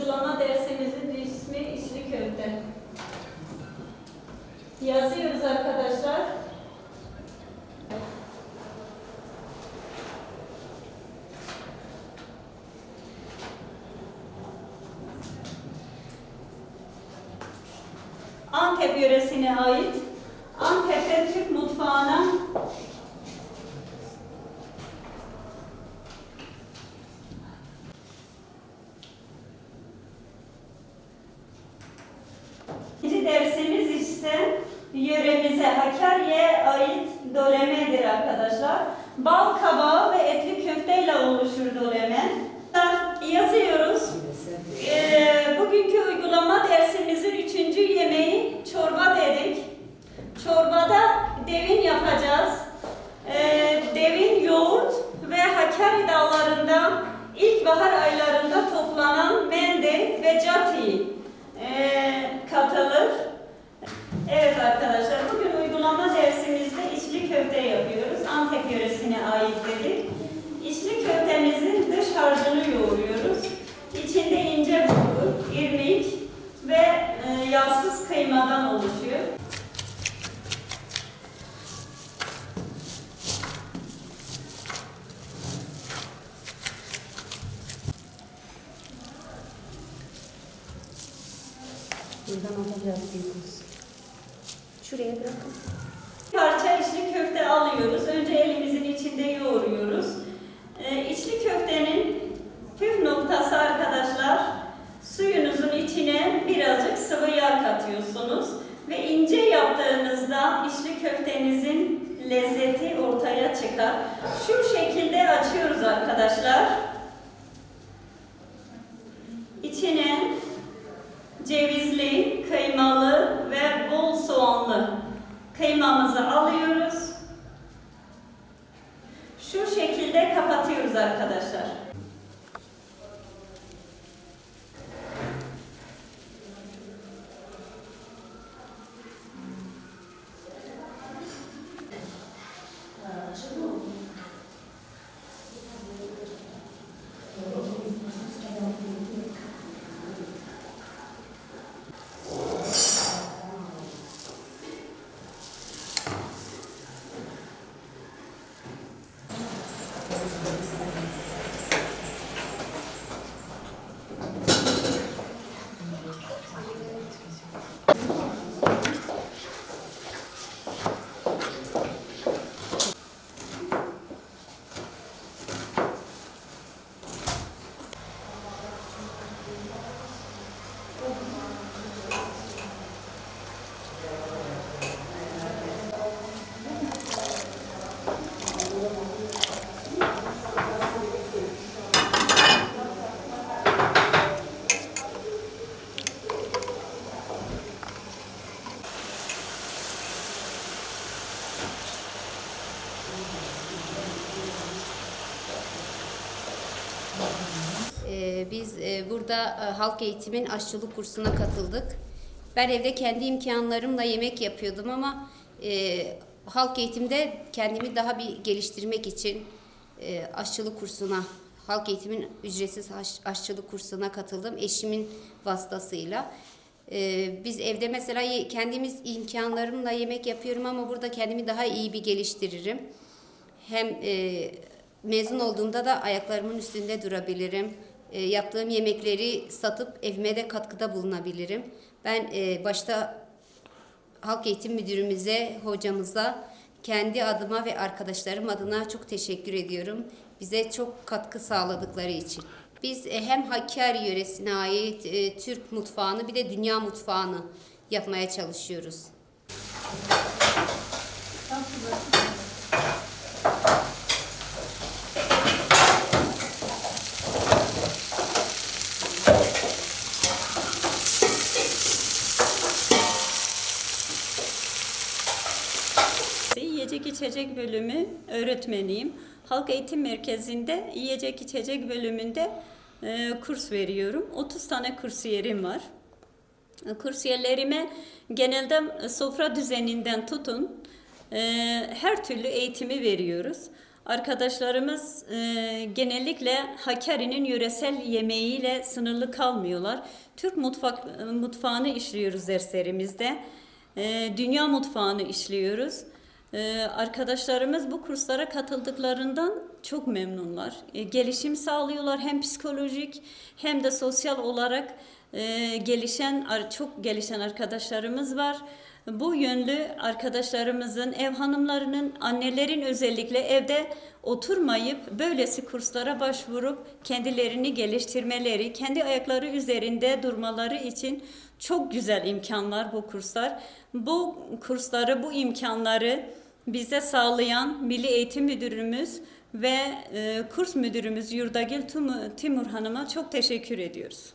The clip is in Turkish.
uygulama dersimizin ismi içli köfte. Yazıyoruz arkadaşlar. Antep yöresine ait Antep'te Türk mutfağına yöremize Hakkari'ye ait dolemedir arkadaşlar. Bal kabağı ve etli köfteyle oluşur doleme. Yazıyoruz. Ee, bugünkü uygulama dersimizin üçüncü yemeği çorba dedik. Çorbada devin yapacağız. Ee, devin yoğurt ve Hakkari dağlarında ilkbahar aylarında toplanan mende ve cati ee, katılır. Evet arkadaşlar bugün uygulama dersimizde içli köfte yapıyoruz. Antep yöresine ait dedik. İçli köftemizin dış harcını yoğuruyoruz. İçinde ince bulgur, irmik ve e, yağsız kıymadan oluşuyor. Buradan alacağız diyoruz. Şuraya bırakın. Parça içli köfte alıyoruz. Önce elimizin içinde yoğuruyoruz. Ee, içli köftenin püf noktası arkadaşlar suyunuzun içine birazcık sıvı yağ katıyorsunuz ve ince yaptığınızda içli köftenizin lezzeti ortaya çıkar. Şu şekilde açıyoruz arkadaşlar. 什么是？何? Biz e, burada e, halk eğitimin aşçılık kursuna katıldık. Ben evde kendi imkanlarımla yemek yapıyordum ama e, halk eğitimde kendimi daha bir geliştirmek için aşçılık kursuna, halk eğitimin ücretsiz aş- aşçılık kursuna katıldım eşimin vasıtasıyla. E, biz evde mesela kendimiz imkanlarımla yemek yapıyorum ama burada kendimi daha iyi bir geliştiririm. Hem mezun olduğumda da ayaklarımın üstünde durabilirim. E, yaptığım yemekleri satıp evime de katkıda bulunabilirim. Ben e, başta Halk Eğitim Müdürümüze, hocamıza, kendi adıma ve arkadaşlarım adına çok teşekkür ediyorum. Bize çok katkı sağladıkları için. Biz e, hem Hakkari yöresine ait e, Türk mutfağını bir de dünya mutfağını yapmaya çalışıyoruz. Yiyecek içecek bölümü öğretmeniyim. Halk Eğitim Merkezi'nde yiyecek içecek bölümünde e, kurs veriyorum. 30 tane kursiyerim var. E, Kursiyerlerime genelde sofra düzeninden tutun e, her türlü eğitimi veriyoruz. Arkadaşlarımız e, genellikle Hakkari'nin yöresel yemeğiyle sınırlı kalmıyorlar. Türk mutfak mutfağını işliyoruz derslerimizde. E, dünya mutfağını işliyoruz. E, arkadaşlarımız bu kurslara katıldıklarından çok memnunlar. E, gelişim sağlıyorlar hem psikolojik hem de sosyal olarak e, gelişen çok gelişen arkadaşlarımız var. Bu yönlü arkadaşlarımızın, ev hanımlarının, annelerin özellikle evde oturmayıp böylesi kurslara başvurup kendilerini geliştirmeleri, kendi ayakları üzerinde durmaları için çok güzel imkanlar bu kurslar. Bu kursları, bu imkanları bize sağlayan Milli Eğitim Müdürümüz ve e, kurs müdürümüz Yurdagil Timur Hanım'a çok teşekkür ediyoruz.